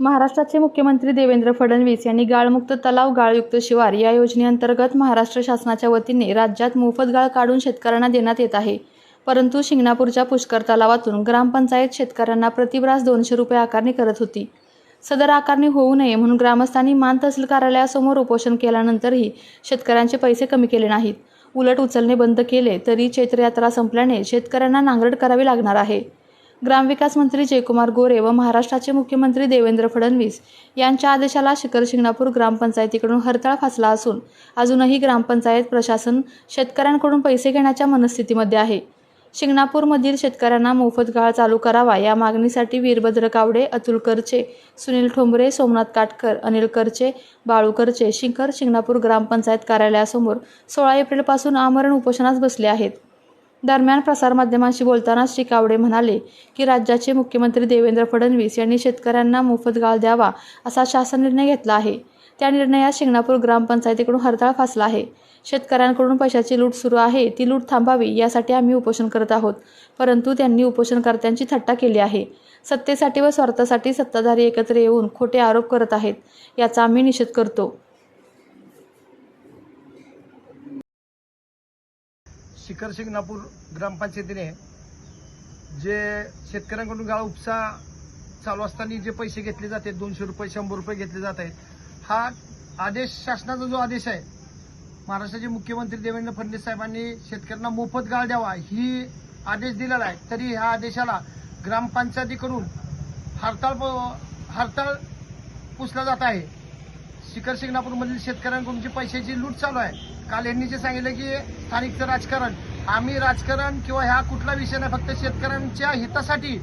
महाराष्ट्राचे मुख्यमंत्री देवेंद्र फडणवीस यांनी गाळमुक्त तलाव गाळयुक्त शिवार या योजनेअंतर्गत महाराष्ट्र शासनाच्या वतीने राज्यात मोफत गाळ काढून शेतकऱ्यांना देण्यात येत आहे. परंतु शिंगणापूरच्या पुष्कर तलावातून ग्रामपंचायत शेतकऱ्यांना प्रतिब्रास दोनशे रुपये आकारणी करत होती. सदर आकारणी होऊ नये म्हणून ग्रामस्थांनी मान तहसील कार्यालयासमोर उपोषण केल्यानंतरही शेतकऱ्यांचे पैसे कमी केले नाहीत. उलट उचलणे बंद केले तरी चैत्रयात्रा संपल्याने शेतकऱ्यांना नांगरट करावी लागणार आहे. ग्रामविकास मंत्री जयकुमार गोरे व महाराष्ट्राचे मुख्यमंत्री देवेंद्र फडणवीस यांच्या आदेशाला शिखर शिंगणापूर ग्रामपंचायतीकडून हरताळ फासला असून अजूनही ग्रामपंचायत प्रशासन शेतकऱ्यांकडून पैसे घेण्याच्या मनस्थितीमध्ये आहे. शिंगणापूरमधील शेतकऱ्यांना मोफत गाळ चालू करावा या मागणीसाठी वीरभद्र कावडे अतुल करचे सुनील ठोंबरे सोमनाथ काटकर अनिल करचे बाळू करचे शिखर शिंगणापूर ग्रामपंचायत कार्यालयासमोर सोळा एप्रिलपासून आमरण उपोषणास बसले आहेत. दरम्यान प्रसारमाध्यमांशी बोलताना श्री कावडे म्हणाले की राज्याचे मुख्यमंत्री देवेंद्र फडणवीस यांनी शेतकऱ्यांना मोफत गाळ द्यावा असा शासन निर्णय घेतला आहे. त्या निर्णयात शिंगणापूर ग्रामपंचायतीकडून हरताळ फासला आहे. शेतकऱ्यांकडून पैशाची लूट सुरू आहे. ती लूट थांबावी यासाठी आम्ही उपोषण करत आहोत. परंतु त्यांनी उपोषणकर्त्यांची थट्टा केली आहे. सत्तेसाठी व स्वार्थासाठी सत्ताधारी एकत्र येऊन खोटे आरोप करत आहेत याचा आम्ही निषेध करतो. शिखर शिंगणापूर ग्रामपंचायतीने जे शेतकऱ्यांकडून गाळा उपसा चालू असताना जे पैसे घेतले जाते दोनशे रुपये शंभर रुपये घेतले जात आहेत हा आदेश शासनाचा जो आदेश आहे महाराष्ट्राचे मुख्यमंत्री देवेंद्र फडणवीस साहेबांनी शेतकऱ्यांना मोफत गाळ द्यावा ही आदेश दिलेला आहे. तरी ह्या आदेशाला ग्रामपंचायतीकडून हरताळ हरताळ पुसला जात आहे. शिखर शिंगणापूरमधील शेतकऱ्यांकडून जी पैशाची लूट चालू आहे काल यांनी जे सांगितलं की स्थानिकचं राजकारण आम्ही राजकारण किंवा ह्या कुठला विषय नाही फक्त शेतकऱ्यांच्या हितासाठी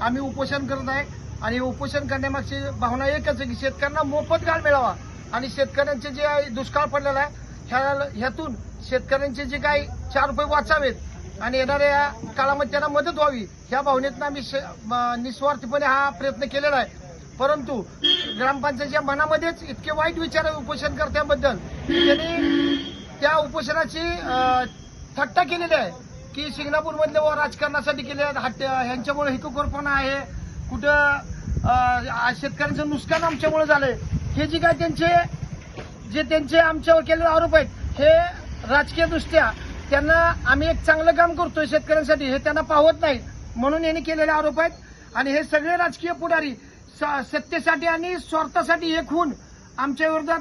आम्ही उपोषण करत आहे. आणि उपोषण करण्यामागची भावना एकच आहे की शेतकऱ्यांना मोफत गाळ मिळावा. आणि शेतकऱ्यांचे जे दुष्काळ पडलेला आहे ह्या ह्यातून शेतकऱ्यांचे जे काही चार रुपये वाचावेत आणि येणाऱ्या काळामध्ये त्यांना मदत व्हावी ह्या भावनेतनं आम्ही निस्वार्थपणे निस्वार्थीपणे हा प्रयत्न केलेला आहे. परंतु ग्रामपंचायतीच्या मनामध्येच इतके वाईट विचार आहे उपोषणकर्त्यांबद्दल त्यांनी त्या उपोषणाची थट्टा केलेली आहे की शिंगणापूरमधले व राजकारणासाठी केले आहेत हट्ट ह्यांच्यामुळे हितोखोरपणा आहे. कुठं शेतकऱ्यांचं नुकसान आमच्यामुळे झालंय. हे जे काय त्यांचे जे त्यांचे आमच्यावर केलेले आरोप आहेत हे राजकीय दृष्ट्या त्यांना आम्ही एक चांगलं काम करतोय शेतकऱ्यांसाठी हे त्यांना पाहत नाही म्हणून यांनी केलेले आरोप आहेत. आणि हे सगळे राजकीय पुढारी स- सत्तेसाठी आणि स्वार्थासाठी एक होऊन आमच्या विरोधात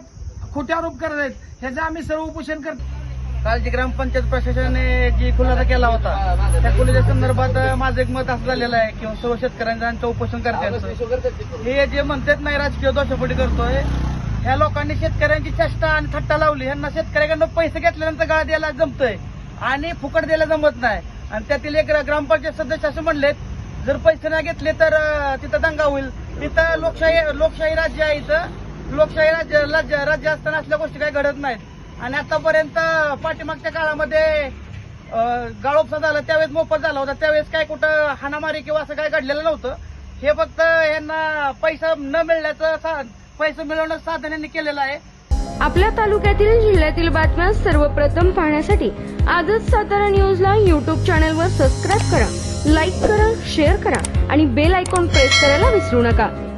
खोटे आरोप करत आहेत. ह्याचं आम्ही सर्व उपोषण करतो काल जी ग्रामपंचायत प्रशासनाने जी खुलासा केला होता त्या खुलाच्या संदर्भात माझं एक मत असं झालेलं आहे की सर्व शेतकऱ्यांचं उपोषण करतात हे जे म्हणतात नाही राजकीय दोषापोटी करतोय ह्या लोकांनी शेतकऱ्यांची चेष्टा आणि थट्टा लावली. ह्यांना शेतकऱ्याकडनं पैसे घेतल्यानंतर गाळ द्यायला जमतोय आणि फुकट द्यायला जमत नाही. आणि त्यातील एक ग्रामपंचायत सदस्य असं म्हणलेत जर पैसे नाही घेतले तर तिथं दंगा होईल. तिथं लोकशाही लोकशाही राज्य आहे इथं. लोकशाही राज्य राज्य राज्य असताना असल्या गोष्टी काही घडत नाहीत. आणि आतापर्यंत पाठीमागच्या काळामध्ये गाळोपसा झाला त्यावेळेस मोफत झाला होता. त्यावेळेस काय कुठं हाणामारी किंवा असं काय घडलेलं नव्हतं. हे फक्त यांना पैसा न मिळण्याचं सा- पैसे मिळवणं साधन यांनी केलेलं आहे. आपल्या तालुक्यातील जिल्ह्यातील बातम्या सर्वप्रथम पाहण्यासाठी आजच सातारा न्यूजला यूट्यूब चॅनलवर सबस्क्राईब करा लाईक करा शेअर करा आणि बेल आयकॉन प्रेस करायला विसरू नका.